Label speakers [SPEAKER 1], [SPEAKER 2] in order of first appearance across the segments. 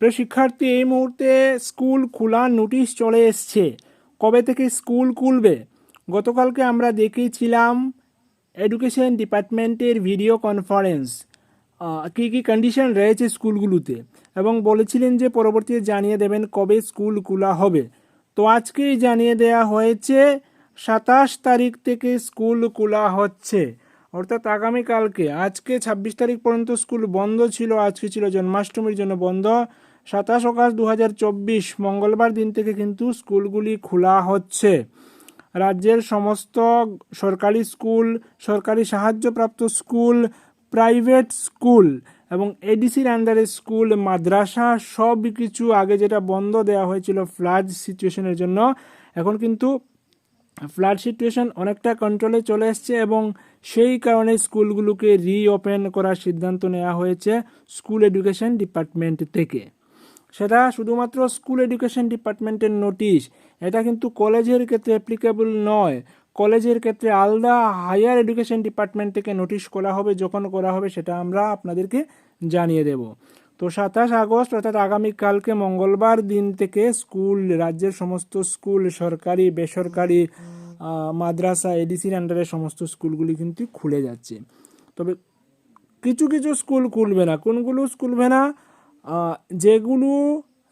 [SPEAKER 1] প্রিয় শিক্ষার্থী এই মুহূর্তে স্কুল খোলার নোটিশ চলে এসছে। কবে থেকে স্কুল খুলবে? গতকালকে আমরা দেখিয়েছিলাম এডুকেশন ডিপার্টমেন্টের ভিডিও কনফারেন্স। কী কী কন্ডিশন রয়েছে স্কুলগুলোতে? এবং বলেছিলেন যে পরবর্তীতে জানিয়ে দেবেন কবে স্কুল খোলা হবে। তো আজকেই জানিয়ে দেয়া হয়েছে, সাতাশ তারিখ থেকে স্কুল খোলা হচ্ছে। অর্থাৎ আগামীকালকে, আজকে ছাব্বিশ তারিখ পর্যন্ত স্কুল বন্ধ ছিল, আজকে ছিল জন্মাষ্টমীর জন্য বন্ধ। সাতাশ অগাস্ট দু হাজার চব্বিশ, মঙ্গলবার দিন থেকে কিন্তু স্কুলগুলি খোলা হচ্ছে। রাজ্যের সমস্ত সরকারি স্কুল, সরকারি সাহায্যপ্রাপ্ত স্কুল, প্রাইভেট স্কুল এবং এডিসির আন্ডারে স্কুল, মাদ্রাসা সব কিছু আগে যেটা বন্ধ দেওয়া হয়েছিল ফ্লাড সিচুয়েশনের জন্য। এখন কিন্তু ফ্লাড সিচুয়েশন অনেকটা কন্ট্রোলে চলে এসছে এবং সেই কারণে স্কুলগুলোকে রিওপেন করার সিদ্ধান্ত নেওয়া হয়েছে স্কুল এডুকেশন ডিপার্টমেন্ট থেকে। সেটা শুধুমাত্র স্কুল এডুকেশন ডিপার্টমেন্টের নোটিশ, এটা কিন্তু কলেজের ক্ষেত্রে অ্যাপ্লিকেবল নয়। কলেজের ক্ষেত্রে আলাদা হায়ার এডুকেশন ডিপার্টমেন্ট থেকে নোটিশ করা হবে, যখন করা হবে সেটা আমরা আপনাদেরকে জানিয়ে দেব। তো সাতাশ আগস্ট, অর্থাৎ আগামীকালকে মঙ্গলবার দিন থেকে স্কুল, রাজ্যের সমস্ত স্কুল, সরকারি, বেসরকারি মাদ্রাসা, এডিসির আন্ডারে সমস্ত স্কুলগুলি কিন্তু খুলে যাচ্ছে। তবে কিছু কিছু স্কুল খুলবে না। কোনগুলো খুলবে না? যেগুলো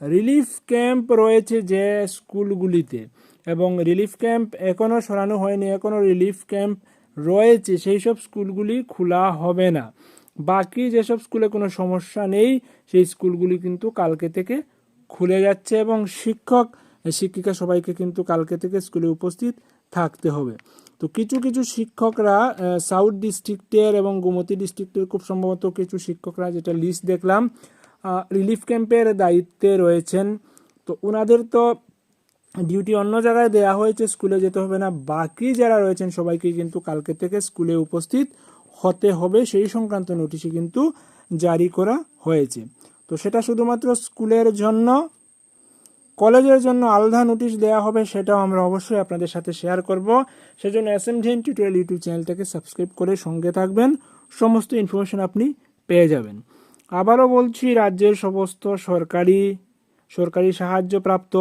[SPEAKER 1] রিলিফ ক্যাম্প রয়েছে যে স্কুলগুলিতে এবং রিলিফ ক্যাম্প এখনও সরানো হয়নি এখনও রিলিফ ক্যাম্প রয়েছে সেই সব স্কুলগুলি খোলা হবে না। বাকি যেসব স্কুলে কোনো সমস্যা নেই, সেই স্কুলগুলি কিন্তু কালকে থেকে খুলে যাচ্ছে এবং শিক্ষক, শিক্ষিকা সবাইকে কিন্তু কালকে থেকে স্কুলে উপস্থিত থাকতে হবে। তো কিছু কিছু শিক্ষকরা সাউথ ডিস্ট্রিক্টের এবং গোমতী ডিস্ট্রিক্টের খুব সম্ভবত কিছু শিক্ষকরা যেটা লিস্ট দেখলাম রিলিফ ক্যাম্পের দায়িত্বে রয়েছেন। তো ওনাদের তো ডিউটি অন্য জায়গায় দেওয়া হয়েছে, স্কুলে যেতে হবে না। বাকি যারা রয়েছেন সবাইকে কিন্তু কালকে থেকে স্কুলে উপস্থিত হতে হবে সেই সংক্রান্ত নোটিশে কিন্তু জারি করা হয়েছে। তো সেটা শুধুমাত্র স্কুলের জন্য, কলেজের জন্য আলাদা নোটিশ দেওয়া হবে সেটাও আমরা অবশ্যই আপনাদের সাথে শেয়ার করব। সেজন্য S M Zen tutorial YouTube চ্যানেলটাকে সাবস্ক্রাইব করে সঙ্গে থাকবেন। সমস্ত ইনফরমেশন আপনি পেয়ে যাবেন। আবারও বলছি, রাজ্যের সমস্ত সরকারি সরকারি সাহায্যপ্রাপ্ত,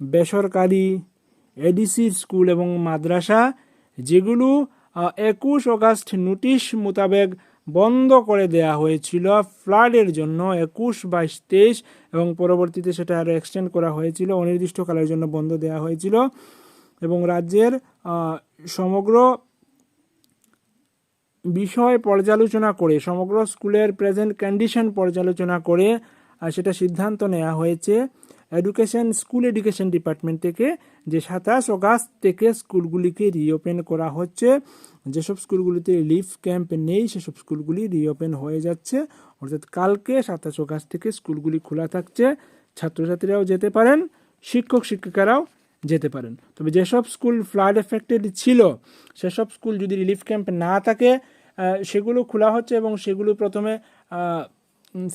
[SPEAKER 1] বেসরকারি এডিসি স্কুল এবং মাদ্রাসা, যেগুলো একুশ অগাস্ট নোটিশ মোতাবেক বন্ধ করে দেয়া হয়েছিল ফ্লাডের জন্য একুশ, বাইশ, তেইশ এবং পরবর্তীতে সেটা আরও এক্সটেন্ড করা হয়েছিল, অনির্দিষ্টকালের জন্য বন্ধ দেওয়া হয়েছিল এবং রাজ্যের সমগ্র বিষয় পর্যালোচনা করে, সমগ্র স্কুলের প্রেজেন্ট কন্ডিশন পর্যালোচনা করে সেটা সিদ্ধান্ত নেওয়া হয়েছে। এডুকেশন, স্কুল এডুকেশন ডিপার্টমেন্ট থেকে যে সাতাশ অগাস্ট থেকে স্কুলগুলিকে রিওপেন করা হচ্ছে। যেসব স্কুলগুলিতে রিলিফ ক্যাম্প নেই, সেসব স্কুলগুলি রিওপেন হয়ে যাচ্ছে। অর্থাৎ কালকে সাতাশ অগাস্ট থেকে স্কুলগুলি খোলা থাকছে। ছাত্রছাত্রীরাও যেতে পারেন, শিক্ষক, শিক্ষিকারাও যেতে পারেন। তবে যেসব স্কুল ফ্লাড এফেক্টেড ছিল, সেসব স্কুল যদি রিলিফ ক্যাম্প না থাকে সেগুলো খোলা হচ্ছে এবং সেগুলো প্রথমে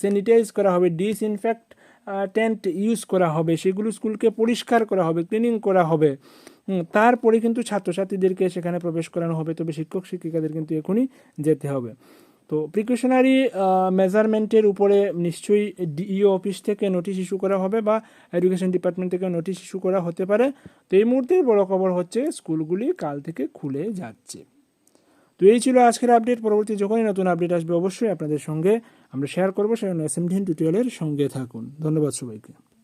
[SPEAKER 1] স্যানিটাইজ করা হবে ডিসইনফেক্ট টেন্ট ইউজ করা হবে, সেগুলো স্কুলকে পরিষ্কার করা হবে ক্লিনিং করা হবে। তারপরে কিন্তু ছাত্রছাত্রীদেরকে সেখানে প্রবেশ করানো হবে, তবে শিক্ষক, শিক্ষিকাদের কিন্তু এখনই যেতে হবে। তো প্রিকশনারি মেজারমেন্টের উপরে নিশ্চয়ই ডিইও অফিস থেকে নোটিশ ইস্যু করা হবে বা এডুকেশন ডিপার্টমেন্ট থেকে নোটিশ ইস্যু করা হতে পারে। তো এই মুহূর্তে বড় খবর হচ্ছে স্কুলগুলি কাল থেকে খুলে যাচ্ছে। তো এই ছিল আজকের আপডেট পরবর্তী যখনই নতুন আপডেট আসবে, অবশ্যই আপনাদের সঙ্গে আমরা শেয়ার করব। সেজন্য এস টিউটোরিয়ালের সঙ্গে থাকুন। ধন্যবাদ সবাইকে।